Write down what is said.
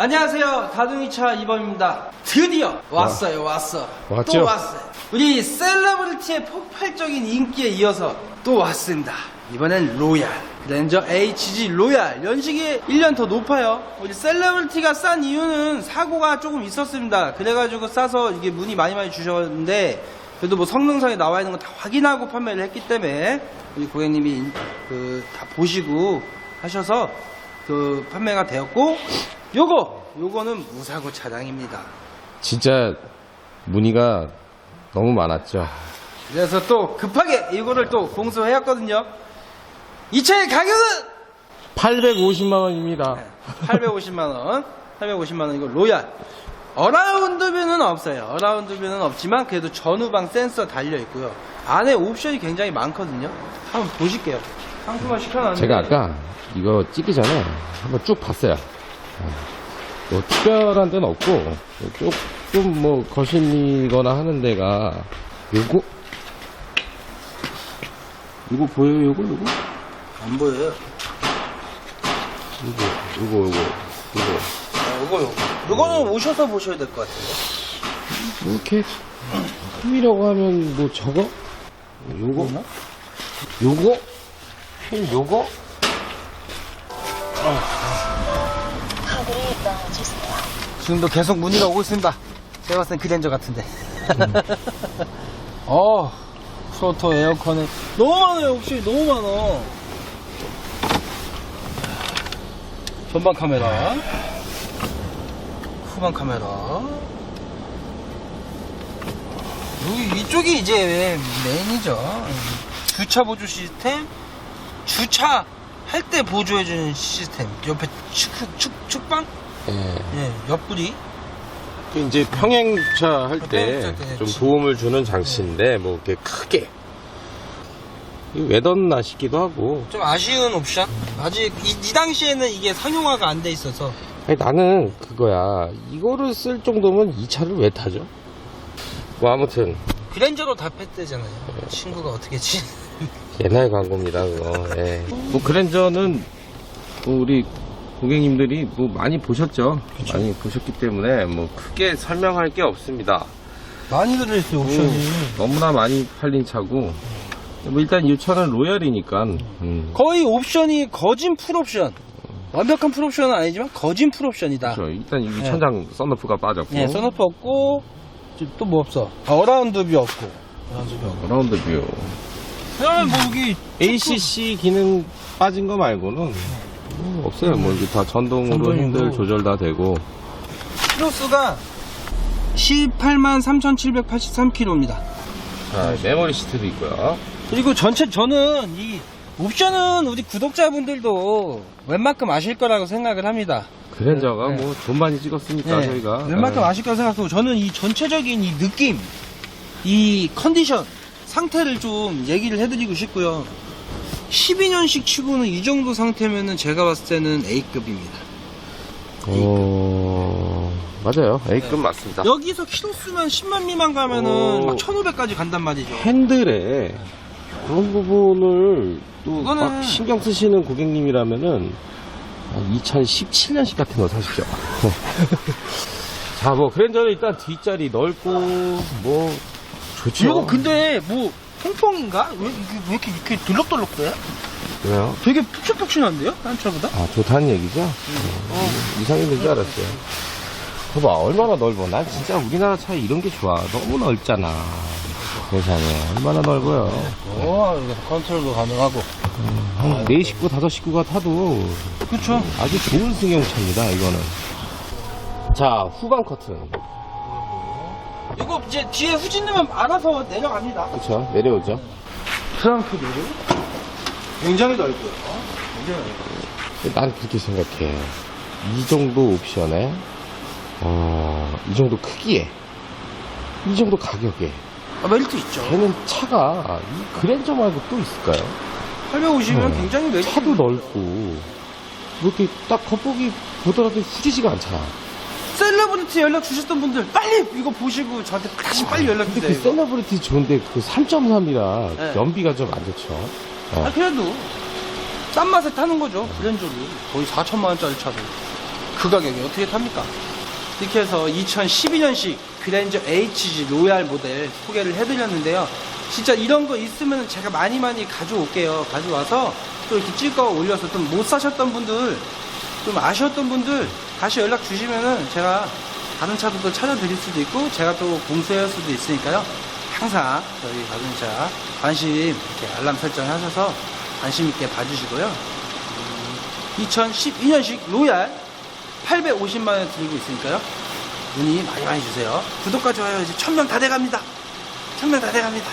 안녕하세요. 다둥이차 이범입니다. 드디어 왔어요, 왔어. 왔죠? 또 왔어요. 우리 셀러브리티의 폭발적인 인기에 이어서 또 왔습니다. 이번엔 로얄. 렌저 HG 로얄. 연식이 1년 더 높아요. 우리 셀러브리티가 싼 이유는 사고가 조금 있었습니다. 그래가지고 싸서 이게 문의 많이 많이 주셨는데, 그래도 뭐 성능상에 나와 있는 거 다 확인하고 판매를 했기 때문에, 우리 고객님이 그 다 보시고 하셔서 그 판매가 되었고 요거 요거는 무사고 차량입니다. 진짜 문의가 너무 많았죠. 그래서 또 급하게 이거를 또 공수해왔거든요. 이 차의 가격은 850만 원입니다. 850만 원. 850만 원 이거 로얄. 어라운드 뷰는 없어요. 어라운드 뷰는 없지만 그래도 전후방 센서 달려 있고요. 안에 옵션이 굉장히 많거든요. 한번 보실게요. 상품화 시켜놨는데 제가 아까 이거 찍기 전에 한번 쭉 봤어요. 어, 뭐 특별한 데는 없고 조금 뭐 거실이거나 하는 데가 요거? 이거 보여요 요거? 요거? 안 보여요. 요거 요거 요거 요거. 아, 요거 요거. 요거는 오셔서 보셔야 될 것. 뭐 이렇게 품이라고 하면 뭐 저거? 요거? 요거? 펜 요거 지금도 계속 문의가 오고 있습니다. 제가 봤을 땐 그랜저 같은데. 어, 프로토 에어컨에 너무 많아요, 옵션이 너무 많아. 전방 카메라, 후방 카메라. 여기 이쪽이 이제 메인이죠. 주차 보조 시스템, 주차 할 때 보조해주는 시스템. 옆에 축, 축, 축방? 예. 예, 옆구리. 그 이제 평행차 할 때 평행차 때좀 그치. 도움을 주는 장치인데 뭐 이렇게 크게 이거 왜 덧나 싶기도 하고 좀 아쉬운 옵션? 아직 이, 이 당시에는 이게 상용화가 안 돼 있어서 아니, 나는 그거야 이거를 쓸 정도면 이 차를 왜 타죠? 뭐 아무튼 그랜저로 다 뺐대잖아요. 친구가 어떻게 치? 옛날 광고입니다 그거 예. 뭐 그랜저는 뭐 우리 고객님들이 뭐 많이 보셨죠 많이 보셨기 때문에 뭐 크게 설명할 게 없습니다 많이 들어있어요 음, 너무나 많이 팔린 차고 뭐 일단 이 차는 로얄이니까 음. 거의 옵션이 거진 풀옵션. 완벽한 풀옵션은 아니지만 거진 풀옵션이다. 그렇죠. 일단 여기 네. 천장 썬루프가 빠졌고 예, 선오프 없고 또 뭐 없어? 아, 어라운드 뷰 없고. 어라운드 뷰 없고. 라운드 뷰 그다음에 뭐 여기 ACC 기능 빠진 거 말고는 뭐 없어요. 뭐 이게 다 전동으로 전동이고. 핸들 조절 다 되고 키로수가 18만 3,783km입니다. 자, 메모리 시트도 있고요. 그리고 전체 저는 이 옵션은 우리 구독자분들도 웬만큼 아실 거라고 생각을 합니다. 그랜저가 네. 뭐돈 많이 찍었으니까 네, 저희가 웬만큼 네. 아실 거라고 생각하고 저는 이 전체적인 이 느낌, 이 컨디션, 상태를 좀 얘기를 해드리고 싶고요. 12년식 치고는 이 정도 상태면은 제가 봤을 때는 A급입니다. 어 맞아요. A급 네. 맞습니다. 여기서 키로수만 10만 미만 가면은 어. 막 1500까지 간단 말이죠. 핸들에 그런 부분을 또 그거는- 막 신경 쓰시는 고객님이라면은 2017년식 같은 거 사십시오. 자, 뭐 그랜저는 일단 뒷자리 넓고 뭐 좋죠. 이거 근데 뭐 통풍인가? 왜, 이게 왜 이렇게, 이렇게 들럭들럭대? 왜요? 되게 푹신푹신한데요? 딴 차보다? 아 좋다는 얘기죠? 어. 어, 이상했는 줄 알았어요. 봐봐 얼마나 넓어. 난 진짜 우리나라 차 이런 게 좋아. 너무 넓잖아. 세상에 얼마나 넓어요. 어, 이거 컨트롤도 가능하고. 한 4식구, 5식구가 타도 그쵸. 아주 좋은 승용차입니다, 이거는. 자, 후방 커튼. 이거 이제 뒤에 후진 넣으면 알아서 내려갑니다. 그쵸, 내려오죠. 트렁크도 굉장히 넓고요. 난 그렇게 생각해. 이 정도 옵션에, 어, 이 정도 크기에, 이 정도 가격에, 아, 멜트 있죠. 걔는 차가 이 그랜저 말고 또 있을까요? 850이면 어. 굉장히 멜트. 차도 넓고, 이렇게 딱 겉보기 보더라도 후지지가 않잖아. 셀러브리티 연락 주셨던 분들 빨리 이거 보시고 저한테 다시 빨리 연락 근데 그 주세요. 셀러브리티 좋은데 그 3.3이라 네. 연비가 좀 안 좋죠. 어. 아, 그래도 싼 맛에 타는 거죠. 브랜저를 거의 4천만 원짜리 차도. 그 가격이 어떻게 탑니까? 이렇게 해서 2012년식 그랜저 HG 로얄 모델 소개를 해드렸는데요. 진짜 이런 거 있으면 제가 많이 많이 가져올게요. 가져와서 또 이렇게 찍어 올려서 좀 못 사셨던 분들, 좀 아쉬웠던 분들 다시 연락 주시면은 제가 다른 차도 또 찾아드릴 수도 있고 제가 또 공수할 수도 있으니까요. 항상 저희 자동차 관심 이렇게 알람 설정하셔서 관심 있게 봐주시고요. 2012년식 로얄 850만 원 드리고 있으니까요. 문의 많이 많이 주세요. 구독과 좋아요 이제 1000명 다 돼갑니다. 1000명 다 돼갑니다.